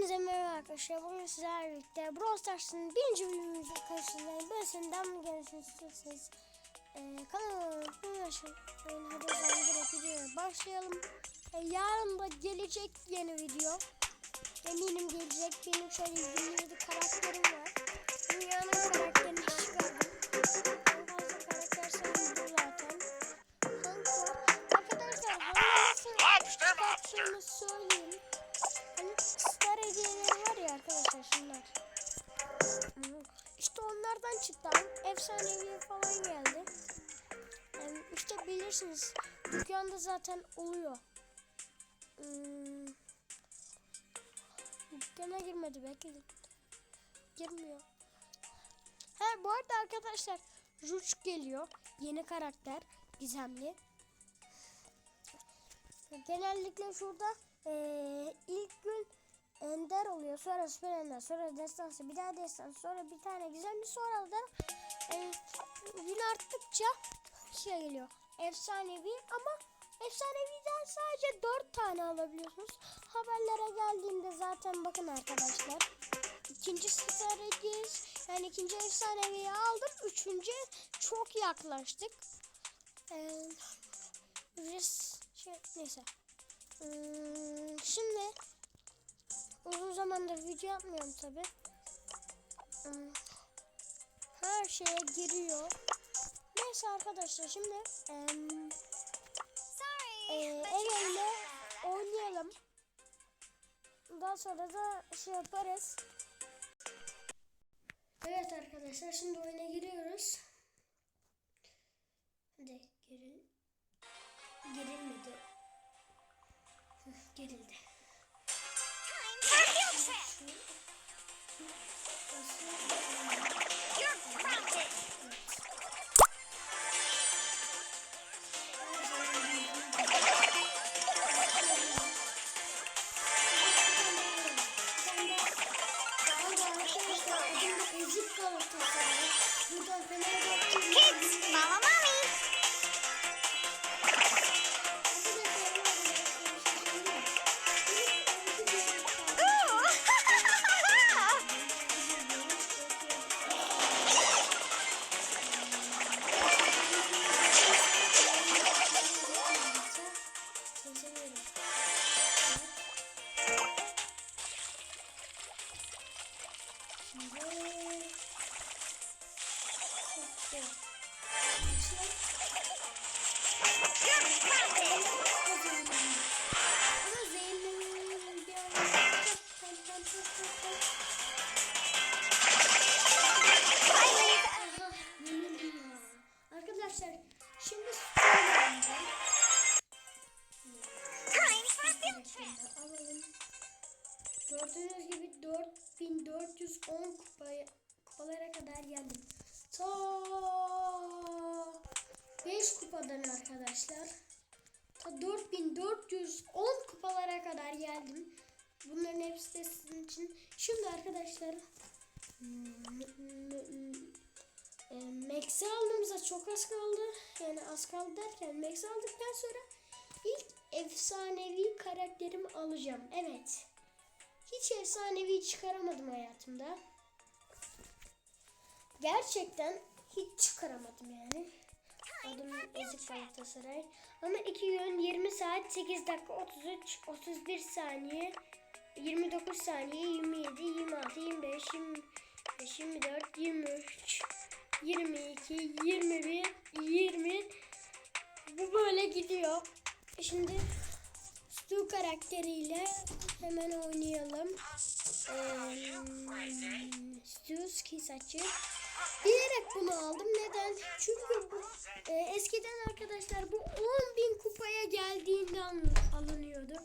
Hepinize merhaba arkadaşlar. Bugün sizlerle birlikte Brawl Stars'ın birinci bölümümüzü karşınızdayım. Böylesinden mi gelişini istiyorsanız e, kanalıma abone olun. Hadi o zaman direkt videoya başlayalım. E, yarın da gelecek yeni video. Eminim gelecek. Benim şöyle izlediğim bir karakterim var. Zaten oluyor. Hmm. Dükkana girmedi belki. Girmiyor. Ha bu arada arkadaşlar Ruç geliyor. Yeni karakter. Gizemli. Genellikle şurada eee, ilk gün Ender oluyor. Sonra Süper Ender. Sonra Destansı. Bir daha Destansı. Sonra bir tane gizemli. Sonra da eee, gün arttıkça şey geliyor. Efsanevi ama efsaneviden sadece 4 tane alabiliyorsunuz. Haberlere geldiğinde zaten bakın arkadaşlar. İkinci hediyesi yani ikinci efsaneviyi aldım. Üçüncü çok yaklaştık. Res şey neyse. Hmm, şimdi uzun zamandır video yapmıyorum tabi. Hmm, her şeye giriyor. Neyse arkadaşlar şimdi em, e, elimle oynayalım. Daha sonra da şey yaparız. Evet arkadaşlar şimdi oyuna giriyoruz. 5 kupadan arkadaşlar. Ta 4410 kupalara kadar geldim. Bunların hepsi de sizin için. Şimdi arkadaşlar e, Max'i aldığımıza çok az kaldı. Yani az kaldı derken Max'i aldıktan sonra ilk efsanevi karakterimi alacağım. Evet. Hiç efsanevi çıkaramadım hayatımda. Gerçekten hiç çıkaramadım yani. Adım Ezik Galatasaray. Ama 2 gün 20 saat 8 dakika 33 31 saniye 29 saniye 27 26 25 25 24 23 22 21 20 bu böyle gidiyor. Şimdi Stu karakteriyle hemen oynayalım. Ee, Stu ski saçı. Bilerek bunu aldım. Neden? Çünkü bu e, eskiden arkadaşlar bu 10.000 kupaya geldiğinde al- alınıyordu.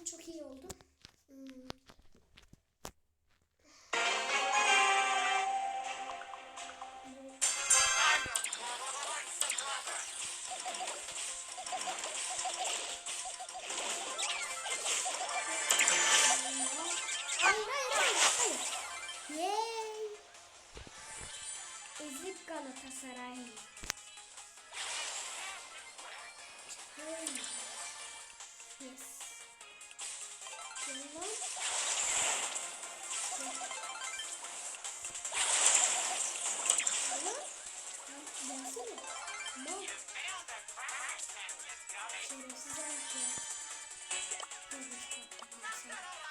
Şimdi çok iyi oldu. Hmm. hmm. Yes. Yalan. Yalan. Gelsene. Mal. Şerefsiz erkek. Görmüş baktım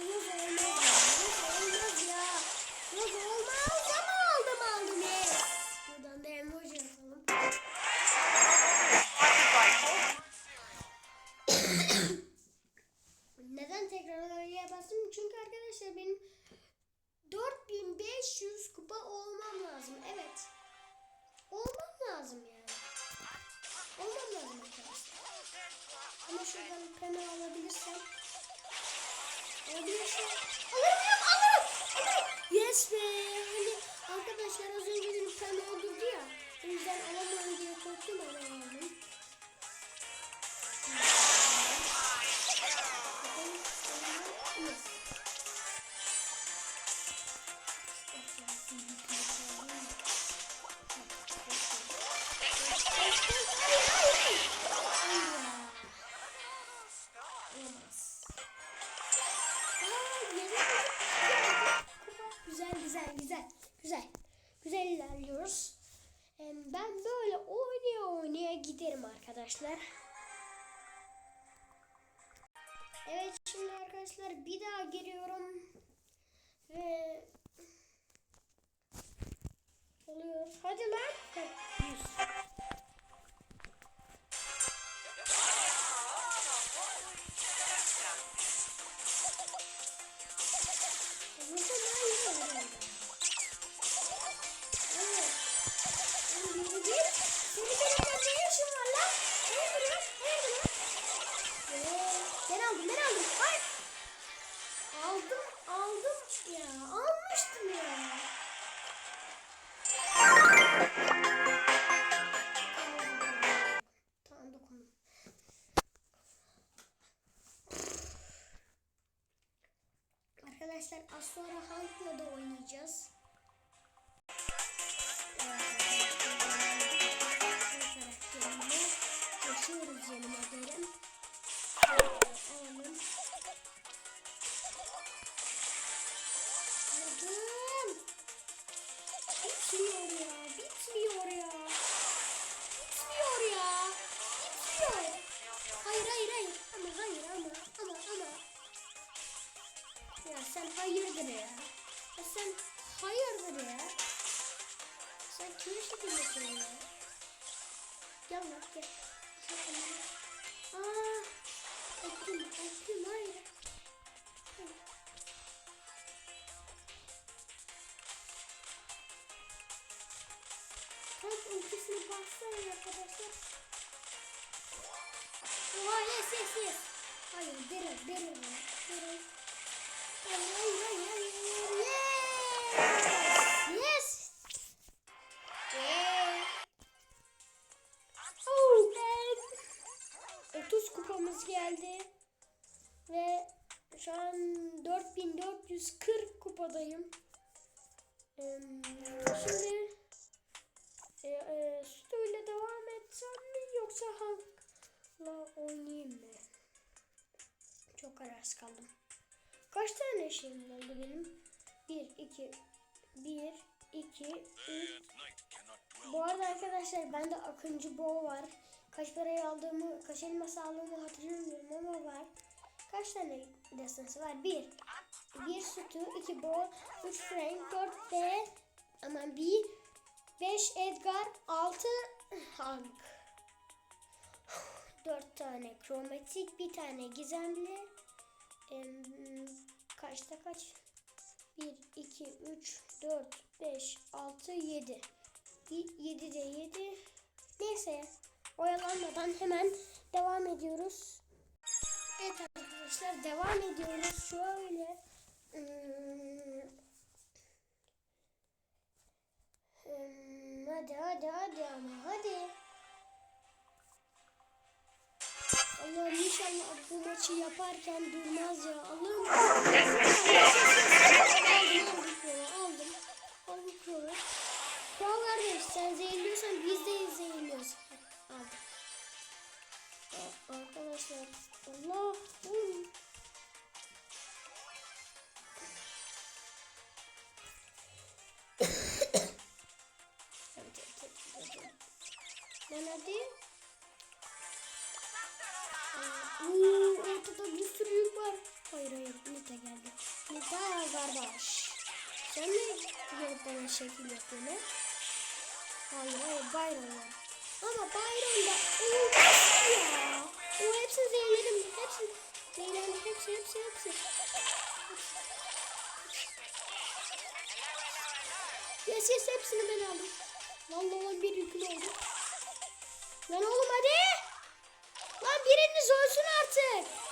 Roza olmaz tekrar oraya bastım? Çünkü arkadaşlar benim 4500 kupa olmam lazım. Evet. Olmam lazım yani. Olmam lazım. Ama şuradan pembe alabilirsem. Alırım alırım alırım. Yes be. Hani arkadaşlar az önce ben böyle oynaya oynaya giderim arkadaşlar. Evet şimdi arkadaşlar bir daha giriyorum. Ve oluyor. Hadi lan. 100. az sonra Hank'la da oynayacağız. Geçiyoruz yemin ederim. Alalım. Thank you. 4440 kupadayım. Eee, Şimdi e, e, Stu'yla devam etsem mi yoksa Hank'la oynayayım mı? Çok kararsız kaldım. Kaç tane şeyim oldu benim? 1, 2, 1, 2, 3. Bu arada arkadaşlar bende Akıncı Bow var. Kaç parayı aldığımı, kaç elmas aldığımı hatırlamıyorum ama var. Kaç tane destansı var? 1. 1 Stu, 2 Bow, 3 Frank, 4 B, aman B, 5 Edgar, 6 Hank. 4 tane kromatik, bir tane gizemli. Em, kaçta kaç? 1, 2, 3, 4, 5, 6, 7. 7 de 7. Neyse oyalanmadan hemen devam ediyoruz. Evet arkadaşlar devam ediyoruz. Şöyle hmm, hmm, hadi hadi hadi ama hadi. Allah'ım inşallah bu maçı yaparken durmaz ya. Allah'ım. Arkadaşlar Allah. Lan hadi. Oo, ortada bir sürü yük var. Hayır hayır Nita geldi. Nita kardeş. Sen gelip bana şekil yapıyorsun ha? Hayır hayır Byron var. Ama Byron da o nasıl ya? O hepsini zehirledim. Hepsini zehirledim. Hepsi hepsi hepsi. Yes yes hepsini ben aldım. Vallahi bir yüklü oldu. Lan oğlum hadi. Lan biriniz ölsün artık.